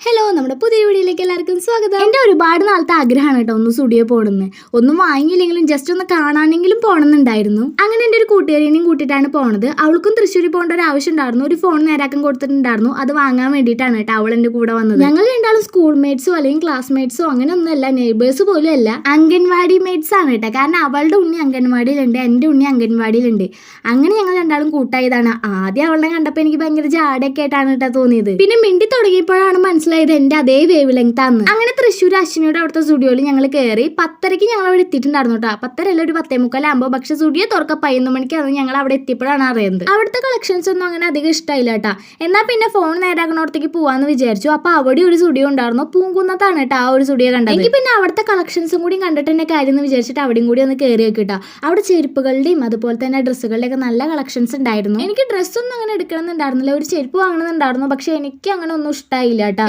Hello. നമ്മുടെ പുതിയ വീഡിയോയിലേക്ക് എല്ലാവർക്കും സ്വാഗതം. എന്റെ ഒരുപാട് നാളത്തെ ആഗ്രഹമാണ് കേട്ടോ ഒന്ന് സ്റ്റുഡിയോ പോകണമെന്ന്. ഒന്നും വാങ്ങിയില്ലെങ്കിലും ജസ്റ്റ് ഒന്ന് കാണാനെങ്കിലും പോകണമെന്നുണ്ടായിരുന്നു. അങ്ങനെ എന്റെ ഒരു കൂട്ടുകാരിനെയും കൂട്ടിയിട്ടാണ് പോണത്. അവൾക്കും തൃശ്ശൂർ പോകേണ്ട ഒരു ആവശ്യം ഉണ്ടായിരുന്നു. ഒരു ഫോൺ നേരാക്കം കൊടുത്തിട്ടുണ്ടായിരുന്നു. അത് വാങ്ങാൻ വേണ്ടിയിട്ടാണ് കേട്ടോ അവൾ എന്റെ കൂടെ വന്നത്. ഞങ്ങൾ രണ്ടാളും സ്കൂൾ മേറ്റ്സോ അല്ലെങ്കിൽ ക്ലാസ്മേറ്റ്സോ അങ്ങനെ ഒന്നുമല്ല നെയ്ബേഴ്സ് പോലും അല്ല. അംഗൻവാടി മേറ്റ്സ് ആണ് കേട്ടോ. കാരണം അവളുടെ ഉണ്ണി അംഗൻവാടിയിലുണ്ട് എന്റെ ഉണ്ണി അംഗൻവാടിയിലുണ്ട്. അങ്ങനെ ഞങ്ങൾ രണ്ടാളും കൂട്ടായതാണ്. ആദ്യം അവളെ കണ്ടപ്പോൾ എനിക്ക് ഭയങ്കര ജാടയൊക്കെ ആയിട്ടാണ് കേട്ടോ തോന്നിയത്. പിന്നെ മിണ്ടി തുടങ്ങിയപ്പോഴാണ് മനസ്സിലായത് എന്റെ അതേ വേവ് ലെങ്ത് ആണ്. അങ്ങനെ തൃശ്ശൂർ അശ്വിനിയുടെ അവിടുത്തെ സ്റ്റുഡിയോയിൽ ഞങ്ങൾ കയറി പത്തരയ്ക്ക് ഞങ്ങൾ അവിടെ എത്തിയിട്ടുണ്ടായിരുന്നു കേട്ടോ പത്തരല്ല ഒരു പത്തേ മുക്കാലാകുമ്പോൾ പക്ഷെ സ്റ്റുഡിയോ തുറക്ക പതിനൊന്ന് മണിക്കാണ് ഞങ്ങൾ അവിടെ എത്തിയപ്പോഴാണ് അറിയുന്നത്. അവിടുത്തെ കളക്ഷൻസ് ഒന്നും അങ്ങനെ അധികം ഇഷ്ടമായില്ല കേട്ടോ എന്നാൽ പിന്നെ ഫോൺ നേരാകണോടത്തേക്ക് പോവാന്ന് വിചാരിച്ചു. അപ്പോൾ അവിടെ ഒരു സ്റ്റുഡിയോ ഉണ്ടായിരുന്നു. പൂങ്കുന്നത്താണ് കേട്ടോ ആ ഒരു സ്റ്റുഡിയോ കണ്ടത്. എനിക്ക് പിന്നെ അവിടുത്തെ കളക്ഷൻസും കൂടി കണ്ടിട്ട് തന്നെ കാര്യം എന്ന് വിചാരിച്ചിട്ട് അവിടെയും കൂടി ഒന്ന് കയറി കേട്ടോ അവിടെ ചെരുപ്പുകളുടെയും അതുപോലെ തന്നെ ഡ്രസ്സുകളുടെയൊക്കെ നല്ല കളക്ഷൻസ് ഉണ്ടായിരുന്നു. എനിക്ക് ഡ്രസ്സൊന്നും അങ്ങനെ എടുക്കണമെന്നുണ്ടായിരുന്നില്ല. ഒരു ചെരുപ്പ് വാങ്ങണമെന്നുണ്ടായിരുന്നു. പക്ഷെ എനിക്ക് അങ്ങനെ ഒന്നും ഇഷ്ടമായില്ല കേട്ടോ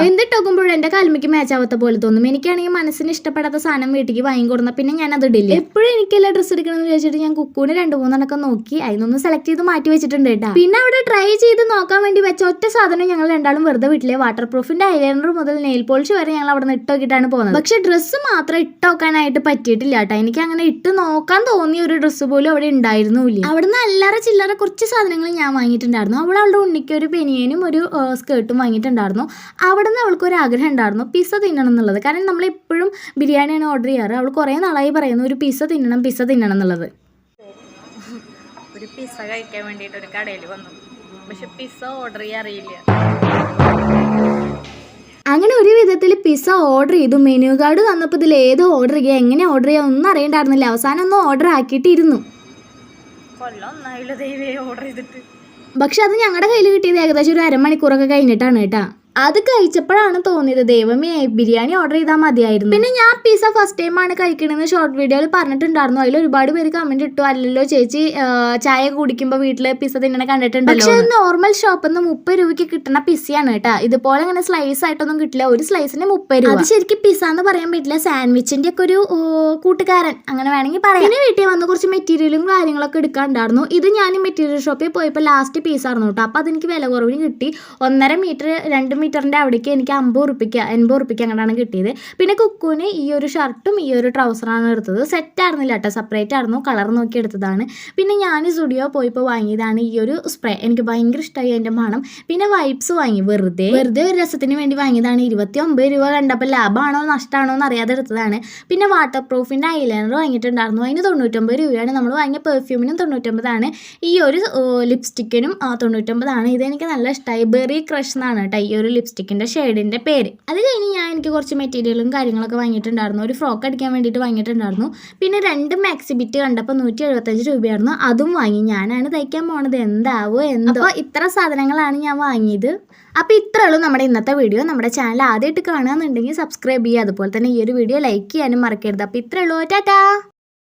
എന്തിട്ടോക്കുമ്പോഴും എന്റെ കാൽമിക്ക് മാച്ച് ആവാത്ത പോലെ തോന്നും. എനിക്കാണെങ്കിൽ മനസ്സിന് ഇഷ്ടപ്പെടാത്ത സാധനം വീട്ടിലേക്ക് വാങ്ങിക്കൊടുന്ന പിന്നെ ഞാൻ അത് ഇടില്ല. എപ്പോഴും എനിക്കെല്ലാം ഡ്രസ്സ് എടുക്കണമെന്ന് വിചാരിച്ചിട്ട് ഞാൻ കുക്കൂന് രണ്ട് മൂന്നെണ്ണൊക്കെ നോക്കി അതിനൊന്ന് സെലക്ട് ചെയ്ത് മാറ്റി വെച്ചിട്ടുണ്ട് കേട്ടോ. പിന്നെ അവിടെ ട്രൈ ചെയ്ത് നോക്കാൻ വേണ്ടി വെച്ച ഒറ്റ സാധനം ഞങ്ങൾ രണ്ടാളും വെറുതെ വീട്ടിലെ വാട്ടർ പ്രൂഫിന്റെ ഐലൈനർ മുതൽ നെയിൽ പോളിഷ് വരെ ഞങ്ങൾ അവിടെ നിന്ന് ഇട്ടോക്കിയിട്ടാണ് പോകുന്നത്. പക്ഷെ ഡ്രസ്സ് മാത്രം ഇട്ടോക്കാനായിട്ട് പറ്റിയിട്ടില്ല കേട്ടോ. എനിക്ക് അങ്ങനെ ഇട്ട് നോക്കാൻ തോന്നിയ ഒരു ഡ്രസ്സ് പോലും അവിടെ ഉണ്ടായിരുന്നില്ല. അവിടെ നിന്ന് അല്ലറ ചില്ലറ കുറച്ച് സാധനങ്ങൾ ഞാൻ വാങ്ങിയിട്ടുണ്ടായിരുന്നു. അവിടെ അവളുടെ ഉണ്ണിക്ക് ഒരു പെനിയനും ഒരു സ്കേർട്ടും വാങ്ങിയിട്ടുണ്ടായിരുന്നു. അവിടെ നിന്ന് അവൾക്ക് ഒരു ആഗ്രഹം ഉണ്ടായിരുന്നു പിസ്സ തിന്നണം എന്നുള്ളത്. കാരണം നമ്മൾ എപ്പോഴും ബിരിയാണിയാണ് ഓർഡർ ചെയ്യാറ്. അവൾ കുറേ നാളായി പറയുന്നു ഒരു പിസ്സ തിന്നണം പിസ്സ തിന്നണം എന്നുള്ളത്. ഒരു പിസ്സ കഴിക്കാൻ വേണ്ടിയിട്ട് ഒരു കടയിൽ വന്നു. പക്ഷെ പിസ്സ ഓർഡർ ചെയ്യാൻ അറിയില്ല. അങ്ങനെ ഒരു വിധത്തിൽ പിസ്സ ഓർഡർ ചെയ്തു. മെനു കാർഡ് തന്നപ്പോൾ ഇതിൽ ഏത് ഓർഡർ ചെയ്യുക എങ്ങനെ ഓർഡർ ചെയ്യുക ഒന്നും അറിയണ്ടായിരുന്നില്ല. അവസാനം ഒന്ന് ഓർഡർ ആക്കിയിട്ടിരുന്നു. പക്ഷെ അത് ഞങ്ങളുടെ കയ്യിൽ കിട്ടിയത് ഏകദേശം ഒരു അരമണിക്കൂറൊക്കെ കഴിഞ്ഞിട്ടാണ് കേട്ടാ. അത് കഴിച്ചപ്പോഴാണ് തോന്നിയത് ദൈവമേ ബിരിയാണി ഓർഡർ ചെയ്താൽ മതിയായിരുന്നു. പിന്നെ ഞാൻ പിസ്സ ഫസ്റ്റ് ടൈം ആണ് കഴിക്കണമെന്ന് ഷോർട്ട് വീഡിയോയിൽ പറഞ്ഞിട്ടുണ്ടായിരുന്നു. അതിൽ ഒരുപാട് പേര് കമന്റ് ഇട്ടു അല്ലല്ലോ ചേച്ചി ചായ കുടിക്കുമ്പോൾ വീട്ടിൽ പിസ്സ തിന്നണ കണ്ടിട്ടുണ്ടല്ലോ പക്ഷേ നോർമൽ ഷോപ്പിൽ നിന്ന് മുപ്പത് രൂപയ്ക്ക് കിട്ടുന്ന പിസ്സയാണ് കേട്ടോ. ഇതുപോലെ അങ്ങനെ സ്ലൈസ് ആയിട്ടൊന്നും കിട്ടില്ല. ഒരു സ്ലൈസിന് മുപ്പത് രൂപ. അത് ശരിക്കും പിസ്സ എന്ന് പറയാൻ പറ്റില്ല. സാൻഡ്വിച്ചിന്റെ ഒക്കെ ഒരു കൂട്ടുകാരൻ അങ്ങനെ വേണമെങ്കിൽ പറയാം. പിന്നെ വീട്ടിൽ വന്ന് കുറച്ച് മെറ്റീരിയലും കാര്യങ്ങളൊക്കെ എടുക്കാണ്ടായിരുന്നു ഇത് ഞാൻ മെറ്റീരിയൽ ഷോപ്പിൽ പോയപ്പോൾ ലാസ്റ്റ് പീസ് ആയിരുന്നു കേട്ടോ. അപ്പോൾ അതെനിക്ക് വില കുറവിന് കിട്ടി. ഒന്നര മീറ്റർ രണ്ട് മീറ്ററിന്റെ അവിടേക്ക് എനിക്ക് അമ്പത് ഉറുപ്പിക്ക എൺപത് ഉറുപ്പിക്ക അങ്ങനെയാണ് കിട്ടിയത്. പിന്നെ കുക്കുവിന് ഈ ഒരു ഷർട്ടും ഈ ഒരു ട്രൗസറാണ് എടുത്തത്. സെറ്റ് ആയിരുന്നില്ല കേട്ടോ. സെപ്പറേറ്റ് ആയിരുന്നു. കളർ നോക്കി എടുത്തതാണ്. പിന്നെ ഞാൻ സ്റ്റുഡിയോ പോയിപ്പോൾ വാങ്ങിയതാണ് ഈ ഒരു സ്പ്രേ എനിക്ക് ഭയങ്കര ഇഷ്ടമായി അതിന്റെ മണം. പിന്നെ വൈപ്സ് വാങ്ങി. വെറുതെ വെറുതെ ഒരു രസത്തിന് വേണ്ടി വാങ്ങിയതാണ്. ഇരുപത്തി ഒമ്പത് രൂപ കണ്ടപ്പോൾ ലാഭമാണോ നഷ്ടമാണോ എന്ന് അറിയാതെ എടുത്തതാണ്. പിന്നെ വാട്ടർ പ്രൂഫിന്റെ ഐലൈനർ വാങ്ങിയിട്ടുണ്ടായിരുന്നു. അതിന് തൊണ്ണൂറ്റൊമ്പത് രൂപയാണ്. നമ്മൾ വാങ്ങിയ പെർഫ്യൂമിനും തൊണ്ണൂറ്റൊമ്പതാണ്. ഈ ഒരു ലിപ്സ്റ്റിക്കിനും തൊണ്ണൂറ്റൊമ്പതാണ്. ഇതെനിക്ക് നല്ല ഇഷ്ടമായി ബെറി ക്രഷ് എന്നാണ് കേട്ടോ ഈ ഒരു ലിപ്സ്റ്റിക്കിന്റെ ഷെയ്ഡിന്റെ പേര്. അത് കഴിഞ്ഞ് ഞാൻ എനിക്ക് കുറച്ച് മെറ്റീരിയലും കാര്യങ്ങളൊക്കെ വാങ്ങിയിട്ടുണ്ടായിരുന്നു. ഒരു ഫ്രോക്ക് അടിക്കാൻ വേണ്ടിയിട്ട് വാങ്ങിയിട്ടുണ്ടായിരുന്നു. പിന്നെ രണ്ട് മാക്സിബിറ്റ് കണ്ടപ്പോൾ നൂറ്റി എഴുപത്തഞ്ച് രൂപയായിരുന്നു. അതും വാങ്ങി. ഞാനാണ് തയ്ക്കാൻ പോണത്. എന്താവോ എന്തോ. ഇത്ര സാധനങ്ങളാണ് ഞാൻ വാങ്ങിയത്. അപ്പോൾ ഇത്രേ ഉള്ളൂ നമ്മുടെ ഇന്നത്തെ വീഡിയോ. നമ്മുടെ ചാനൽ ആദ്യമായിട്ട് കാണുകയെന്നുണ്ടെങ്കിൽ സബ്സ്ക്രൈബ് ചെയ്യുക. അതുപോലെ തന്നെ ഈ ഒരു വീഡിയോ ലൈക്ക് ചെയ്യാനും മറക്കരുത്. അപ്പോൾ ഇത്രേ ഉള്ളൂ. ടാറ്റാ.